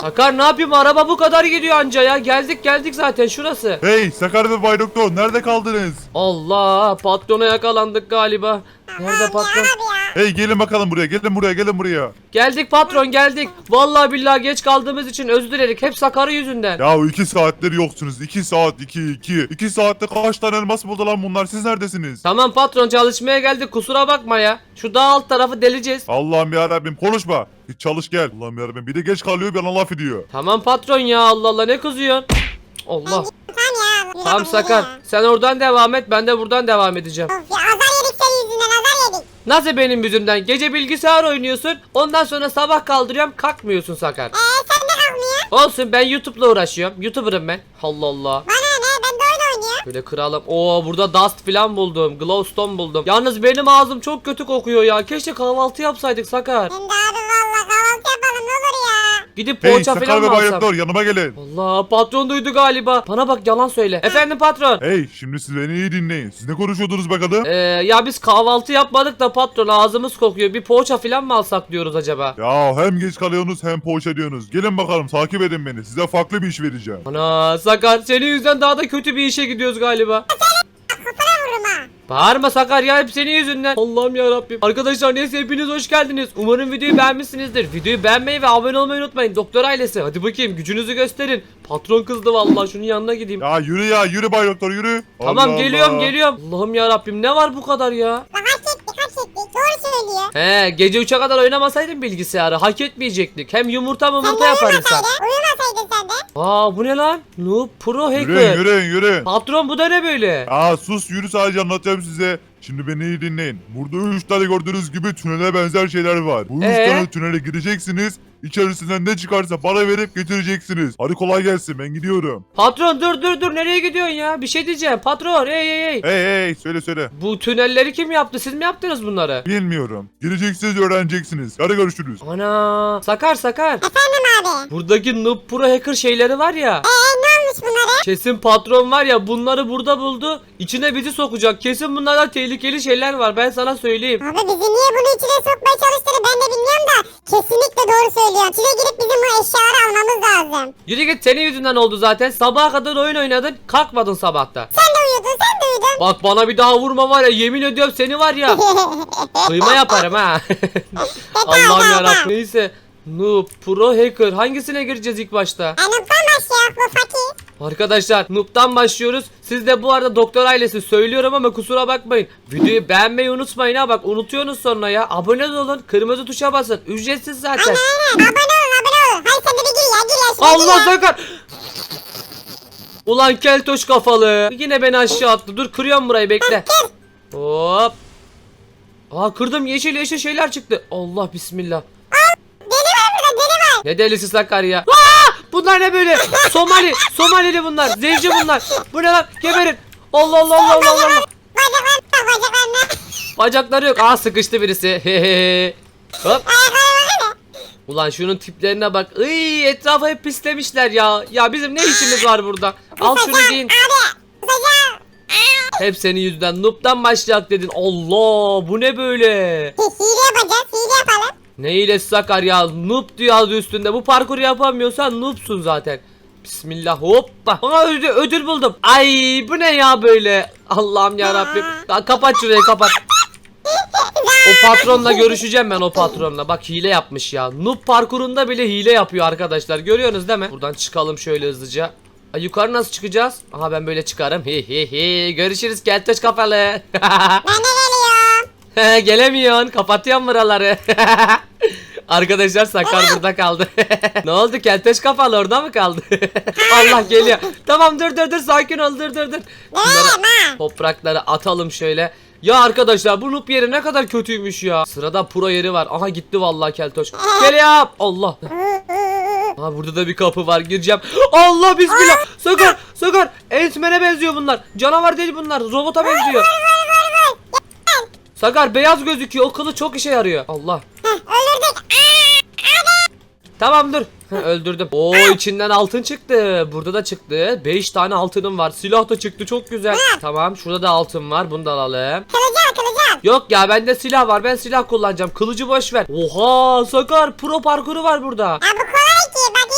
Sakar ne yapayım araba bu kadar gidiyor anca ya. Geldik geldik zaten şurası. Hey Sakar ve Bay Doktor nerede kaldınız? Allah patrona yakalandık galiba. Nerede patron? Hey gelin bakalım buraya gelin buraya gelin buraya. Geldik patron geldik. Vallahi billahi geç kaldığımız için özür dilerik. Hep Sakar'ı yüzünden. Ya iki saattir yoksunuz. iki saat iki iki. İki saatte kaç tane elmas buldu lan bunlar siz neredesiniz? Tamam patron çalışmaya geldik kusura bakma ya. Şu dağ alt tarafı deleceğiz. Allah'ım ya Rabbim konuşma. Git çalış gel. Allah'ım ya Rabbim bir de geç kalıyor bir ana laf ediyor. Tamam patron ya Allah Allah ne kızıyorsun? Allah. Tamam Sakar. Sen oradan devam et ben de buradan devam edeceğim. Of ya Nasıl benim yüzümden? Gece bilgisayar oynuyorsun. Ondan sonra sabah kaldırıyorum kalkmıyorsun Sakar. Eee sen de kalkmıyor. Olsun ben YouTube'la uğraşıyorum. YouTuber'ım ben. Allah Allah. Bana ne ben de oyun oynuyorum. Şöyle kıralım. Oo burada dust falan buldum. Glowstone buldum. Yalnız benim ağzım çok kötü kokuyor ya. Keşke kahvaltı yapsaydık Sakar. Hem de Gidip Hey poğaça Sakar falan ve mı alsam? Doktor yanıma gelin. Allah patron duydu galiba. Bana bak yalan söyle. Efendim patron. Hey şimdi siz beni iyi dinleyin. Siz ne konuşuyordunuz bakalım? Ee, ya biz kahvaltı yapmadık da patron ağzımız kokuyor. Bir poğaça falan mı alsak diyoruz acaba? Ya hem geç kalıyorsunuz hem poğaça diyorsunuz. Gelin bakalım takip edin beni. Size farklı bir iş vereceğim. Ana Sakar senin yüzünden daha da kötü bir işe gidiyoruz galiba. Kafana vururum ha. Bağırma Sakar ya hep senin yüzünden. Allah'ım ya Rabbim. Arkadaşlar neyse hepiniz hoş geldiniz. Umarım videoyu beğenmişsinizdir. Videoyu beğenmeyi ve abone olmayı unutmayın. Doktor ailesi hadi bakayım gücünüzü gösterin. Patron kızdı vallahi şunun yanına gideyim. Ya yürü ya yürü Bay Doktor yürü. Tamam Allah geliyorum Allah. geliyorum. Allah'ım ya Rabbim ne var bu kadar ya? Bak hak ettik hak ettik. Doğru söylüyor. He gece 3'e kadar oynamasaydım bilgisayarı hak etmeyecektik. Hem yumurta mumurta yapar insan. uyumasaydın. Uyumasaydın sen de. Aa bu ne lan? Noob Pro Hacker. Yürüyün yürüyün yürüyün. Patron bu da ne böyle? Aa sus yürü sadece anlatacağım size. Şimdi beni iyi dinleyin. Burada 3 tane gördüğünüz gibi tünele benzer şeyler var. Bu 3 Ee? tane tünele gireceksiniz. İçerisinden ne çıkarsa para verip getireceksiniz. Hadi kolay gelsin ben gidiyorum. Patron dur dur dur nereye gidiyorsun ya? Bir şey diyeceğim. Patron hey hey hey. Hey hey söyle söyle. Bu tünelleri kim yaptı? Siz mi yaptınız bunları? Bilmiyorum. Gireceksiniz öğreneceksiniz. Hadi görüşürüz. Ana sakar sakar. Efendim abi. Buradaki Noob Pro Hacker şeyleri var ya. Eee bunlara? Kesin patron var ya bunları burada buldu. İçine bizi sokacak. Kesin bunlarda tehlikeli şeyler var. Ben sana söyleyeyim. Abi bizi niye bunun içine sokmaya çalıştığını ben de bilmiyorum da kesinlikle doğru söylüyor. İçine girip bizim bu eşyaları almamız lazım. Yürü git senin yüzünden oldu zaten. Sabaha kadar oyun oynadın. Kalkmadın sabahta. Sen de uyudun sen de uyudun. Bak bana bir daha vurma var ya yemin ediyorum seni var ya. Kıyma yaparım ha. Allah'ım yarabbim. Neyse. Noob Pro Hacker hangisine gireceğiz ilk başta? Anıktan başlıyor bu fakir. Arkadaşlar Noob'dan başlıyoruz. Siz de bu arada doktor ailesi söylüyorum ama kusura bakmayın. Videoyu beğenmeyi unutmayın ha bak unutuyorsunuz sonra ya. Abone olun. Kırmızı tuşa basın. Ücretsiz zaten. Aynen aynen abone olun abone olun. Hayır sen de bir gir ya gir ya. Allah sakar. Ulan keltoş kafalı. Yine beni aşağı attı. Dur kırıyorum burayı bekle. Hop. Aa kırdım yeşil yeşil şeyler çıktı. Allah bismillah. Deli var burada deli var. Ne delisi sakar ya. Aa! Bunlar ne böyle? Somali. Somalili bunlar. Zenci bunlar. Bu ne lan? Geberin. Allah Allah Allah Allah Allah. Bacakları yok. Aa sıkıştı birisi. Hop. Ulan şunun tiplerine bak. Iy etrafı hep pislemişler ya. Ya bizim ne işimiz var burada? Al şunu giyin. Hep senin yüzünden. Noob'dan başlayak dedin. Allah bu ne böyle? Hile yapacağız hile yapalım. Ne ile sakar ya. Noob diyor üstünde. Bu parkuru yapamıyorsan noobsun zaten. Bismillah hoppa. Aa ödül, ödül buldum. Ay bu ne ya böyle? Allah'ım ya Rabbim. Kapat şurayı kapat. O patronla görüşeceğim ben o patronla. Bak hile yapmış ya. Noob parkurunda bile hile yapıyor arkadaşlar. Görüyorsunuz değil mi? Buradan çıkalım şöyle hızlıca. Ay, yukarı nasıl çıkacağız? Aha ben böyle çıkarım. Hi hi hi. Görüşürüz keltoş kafalı. Ben de geliyorum. Gelemiyorsun. Kapatıyorum buraları. Arkadaşlar Sakar burada kaldı. ne oldu? Kelteş kafalı orada mı kaldı? Allah geliyor. Tamam dur dur dur sakin ol dur dur dur. Bunları toprakları atalım şöyle. Ya arkadaşlar bu noob yeri ne kadar kötüymüş ya. Sırada pro yeri var. Aha gitti vallahi keltoş. Geliyor. Allah. Aha burada da bir kapı var gireceğim. Allah bismillah. Sakar Sakar. Ant-Man'e benziyor bunlar. Canavar değil bunlar. Robota benziyor. Sakar beyaz gözüküyor. O kılı çok işe yarıyor. Allah. Öldürdük. Tamam dur. Öldürdüm. Oo içinden altın çıktı. Burada da çıktı. 5 tane altınım var. Silah da çıktı. Çok güzel. Tamam şurada da altın var. Bunu da alalım. Kılıcı kılıcı. Yok ya bende silah var. Ben silah kullanacağım. Kılıcı boş ver. Oha Sakar pro parkuru var burada. Ya bu kolay ki bak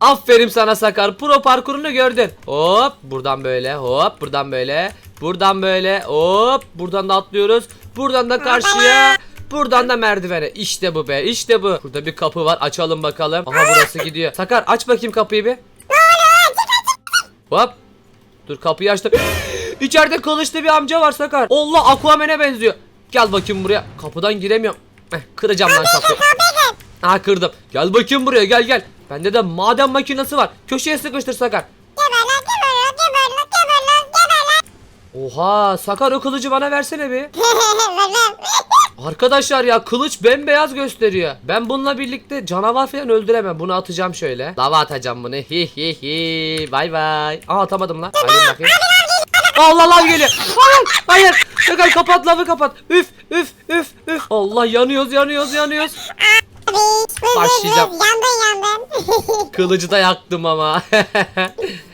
Aferin sana Sakar. Pro parkurunu gördün. Hop buradan böyle hop buradan böyle. Buradan böyle hop buradan da atlıyoruz. Buradan da karşıya. Buradan da merdivene. İşte bu be işte bu. Burada bir kapı var açalım bakalım. Aha burası gidiyor. Sakar aç bakayım kapıyı bir. Hop. Dur kapıyı açtım. İçeride kılıçlı bir amca var Sakar. Allah Aquaman'e benziyor. Gel bakayım buraya. Kapıdan giremiyorum. Eh, kıracağım lan kapıyı. Ha kırdım. Gel bakayım buraya gel gel. Bende de maden makinesi var. Köşeye sıkıştır Sakar. Oha Sakar o kılıcı bana versene bir. Arkadaşlar ya kılıç bembeyaz gösteriyor. Ben bununla birlikte canavar falan öldüremem. Bunu atacağım şöyle. Lava atacağım bunu. Hi hi hi. Bay bay. Aa atamadım lan. Alayım bakayım. Allah lav geliyor. Hayır. Hayır. Kapat lavı kapat. Üf üf üf üf. Allah yanıyoruz yanıyoruz yanıyoruz. Başlayacağım. vız, Yandın yandın. Kılıcı da yaktım ama.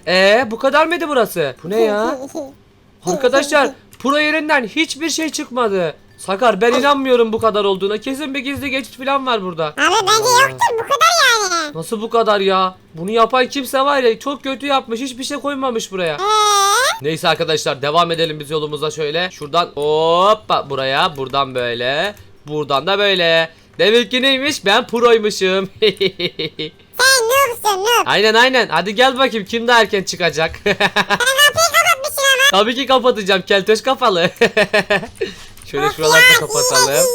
Ee bu kadar mıydı burası? Bu ne ya? Arkadaşlar pro yerinden hiçbir şey çıkmadı. Sakar ben inanmıyorum bu kadar olduğuna. Kesin bir gizli geçit falan var burada. Abi bence yoktur bu kadar yani. Nasıl bu kadar ya? Bunu yapan kimse var ya çok kötü yapmış. Hiçbir şey koymamış buraya. Eee? Neyse arkadaşlar devam edelim biz yolumuza şöyle. Şuradan hoppa buraya. Buradan böyle. Buradan da böyle. Demek ki neymiş? Ben proymuşum. Sen noobsun noob. aynen aynen. Hadi gel bakayım kim daha erken çıkacak. Kapıyı kapatmışsın ama. Tabii ki kapatacağım. Keltoş kafalı. Şöyle şuraları da kapatalım.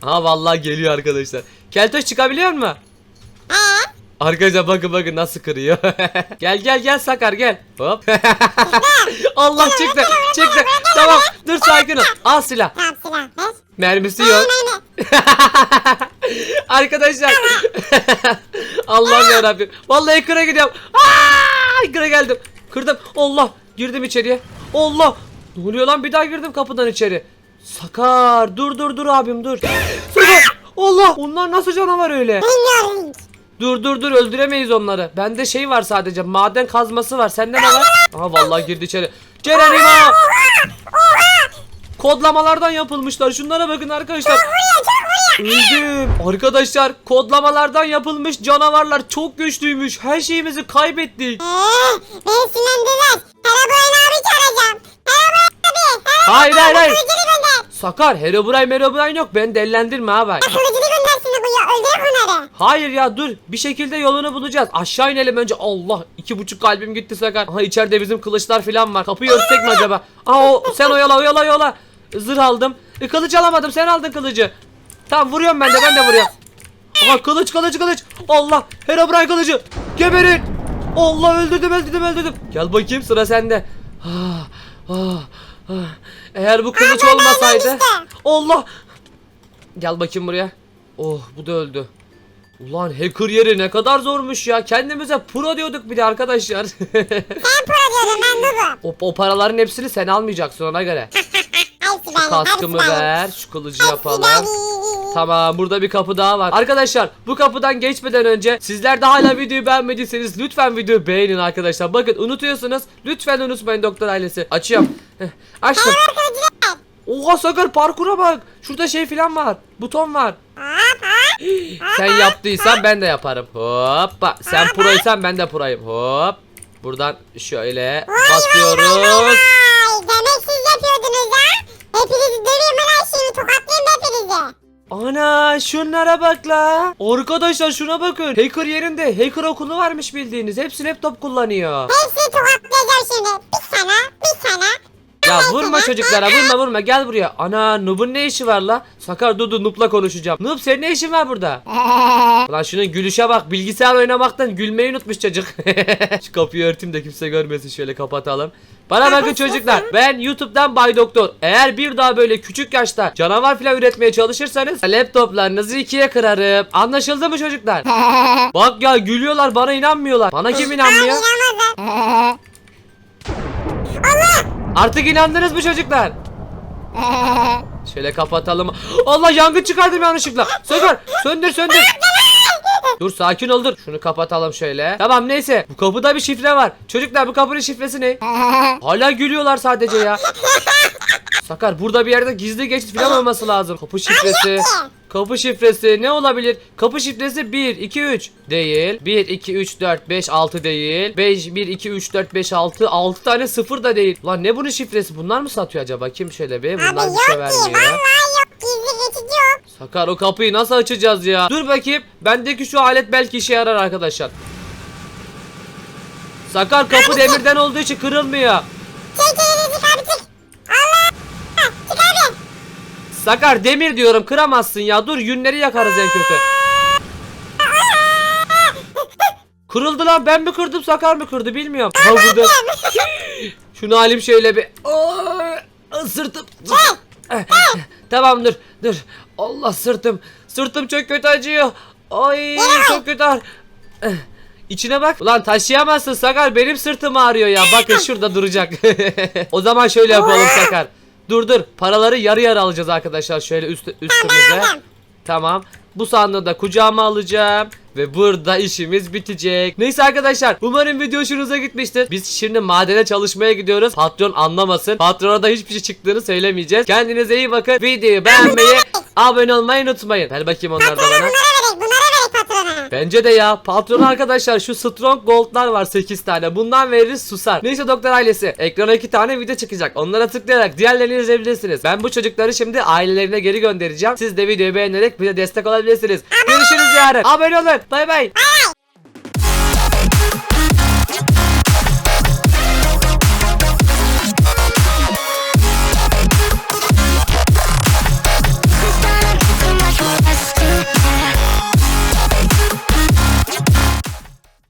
Ha vallahi geliyor arkadaşlar. Keltoş çıkabiliyor mu? Arkadaşlar bakın bakın nasıl kırıyor. gel gel gel Sakar gel. Hop. Allah çıktı. Çıktı. Tamam dur sakin ol. Al silah. Tamam silah. Mermisi yok. Arkadaşlar. Allah'ım yarabbim. Vallahi ekrana gidiyorum. Aa, ekrana geldim. Kırdım. Allah. Girdim içeriye. Allah. Ne oluyor lan bir daha girdim kapıdan içeri. Sakar dur dur dur abim dur. Sakar. Allah. Onlar nasıl canavar öyle? bilmiyorum. Dur dur dur öldüremeyiz onları. Bende şey var sadece maden kazması var. Sende ne var? Aha vallahi girdi içeri. Cerenimo. Kodlamalardan yapılmışlar. Şunlara bakın arkadaşlar. Öldüm. Arkadaşlar kodlamalardan yapılmış canavarlar çok güçlüymüş. Her şeyimizi kaybettik. Eee? Beni sinirlendiler. Herobrine abi çağıracağım. Hayır hayır hayır. Kılıcını gönder. Sakar Herobrine Merobrine yok. Beni dellendirme abi. Kılıcını gönder şimdi bu ya. Öldürek onları. Hayır ya dur. Bir şekilde yolunu bulacağız. Aşağı inelim önce. Allah. iki buçuk kalbim gitti Sakar. Aha içeride bizim kılıçlar falan var. Kapıyı örtsek mi acaba? Aa o, sen oyala oyala oyala. Zırh aldım. E, kılıç alamadım. Sen aldın kılıcı. Tamam vuruyorum ben de ben de vuruyorum. Aha kılıç kılıç kılıç. Allah. Herobrine kılıcı. Geberin. Allah öldürdüm öldürdüm öldürdüm. Gel bakayım sıra sende. Ah, ah. Eğer bu kılıç Abi, olmasaydı. işte. Allah. Gel bakayım buraya. Oh bu da öldü. Ulan hacker yeri ne kadar zormuş ya. Kendimize pro diyorduk bir de arkadaşlar. Ben pro diyorum ben noobum. o, o paraların hepsini sen almayacaksın ona göre. Şu kaskımı ver. Şu kılıcı yapalım. Tamam burada bir kapı daha var. Arkadaşlar bu kapıdan geçmeden önce sizler de hala videoyu beğenmediyseniz lütfen videoyu beğenin arkadaşlar. Bakın unutuyorsunuz. Lütfen unutmayın doktor ailesi. Açıyorum. Heh, Açtım. Oha Sakar parkura bak. Şurada şey filan var. Buton var. Sen yaptıysan ben de yaparım. Hoppa. Sen proysan ben de proyum. Hop. Buradan şöyle basıyoruz. Vay demek siz yapıyordunuz ha? Hepinizi döveyim her şeyimi tokatlayayım hepinizi. Ana şunlara bak la. Arkadaşlar şuna bakın. Hacker yerinde hacker okulu varmış bildiğiniz. Hepsi laptop kullanıyor. Hepsini tokatlayacağım şimdi. Bir sana bir sana. Ya vurma çocuklara vurma vurma gel buraya. Ana Noob'un ne işi var la? Sakar dur Noob'la konuşacağım. Noob senin ne işin var burada? Lan şunun gülüşe bak bilgisayar oynamaktan gülmeyi unutmuş çocuk. Şu kapıyı örteyim de kimse görmesin şöyle kapatalım. Bana bakın çocuklar ben YouTube'dan Bay Doktor. Eğer bir daha böyle küçük yaşta canavar falan üretmeye çalışırsanız laptoplarınızı ikiye kırarım. Anlaşıldı mı çocuklar? Bak ya gülüyorlar bana inanmıyorlar. Bana kim inanmıyor? Artık inandınız mı çocuklar? Şöyle kapatalım. Allah yangın çıkardım yanlışlıkla. Sakar söndür söndür. Dur sakin ol dur. Şunu kapatalım şöyle. Tamam neyse. Bu kapıda bir şifre var. Çocuklar bu kapının şifresi ne? Hala gülüyorlar sadece ya. Sakar burada bir yerde gizli geçit falan olması lazım. Kapı şifresi. Kapı şifresi ne olabilir? Kapı şifresi 1 2 3 değil. 1 2 3 4 5 6 değil. 5 1 2 3 4 5 6 6 tane sıfır da değil. Lan ne bunun şifresi? Bunlar mı satıyor acaba? Kim şöyle bir? Abi Bunlar yok bir şey ki. vermiyor. Vallahi yok. Gizli yok. Sakar o kapıyı nasıl açacağız ya? Dur bakayım. Bendeki şu alet belki işe yarar arkadaşlar. Sakar kapı demirden olduğu için kırılmıyor. Çek Sakar demir diyorum kıramazsın ya. Dur yünleri yakarız en kötü. Kırıldı lan ben mi kırdım Sakar mı kırdı bilmiyorum. Ha burada. Şunu alayım şöyle bir. Aa, Sırtım. tamam dur dur. Allah sırtım. Sırtım çok kötü acıyor. Ay çok kötü ağrı. Eh, İçine bak. Ulan taşıyamazsın Sakar. Benim sırtım ağrıyor ya. Bakın şurada duracak. o zaman şöyle yapalım Sakar. Dur dur. Paraları yarı yarı alacağız arkadaşlar. Şöyle üst, üstümüze. Tamam. Bu sandığı da kucağıma alacağım. Ve burada işimiz bitecek. Neyse arkadaşlar. Umarım video hoşunuza gitmiştir. Biz şimdi madene çalışmaya gidiyoruz. Patron anlamasın. Patrona da hiçbir şey çıktığını söylemeyeceğiz. Kendinize iyi bakın. Videoyu beğenmeyi, abone olmayı unutmayın. Ver bakayım onları da Patrona bana. Bence de ya. Patron arkadaşlar şu strong gold'lar var 8 tane. Bundan veririz susar. Neyse doktor ailesi. Ekrana 2 tane video çıkacak. Onlara tıklayarak diğerlerini izleyebilirsiniz. Ben bu çocukları şimdi ailelerine geri göndereceğim. Siz de videoyu beğenerek bize destek olabilirsiniz. Görüşürüz yarın. Abone olun. Bay bay. Ay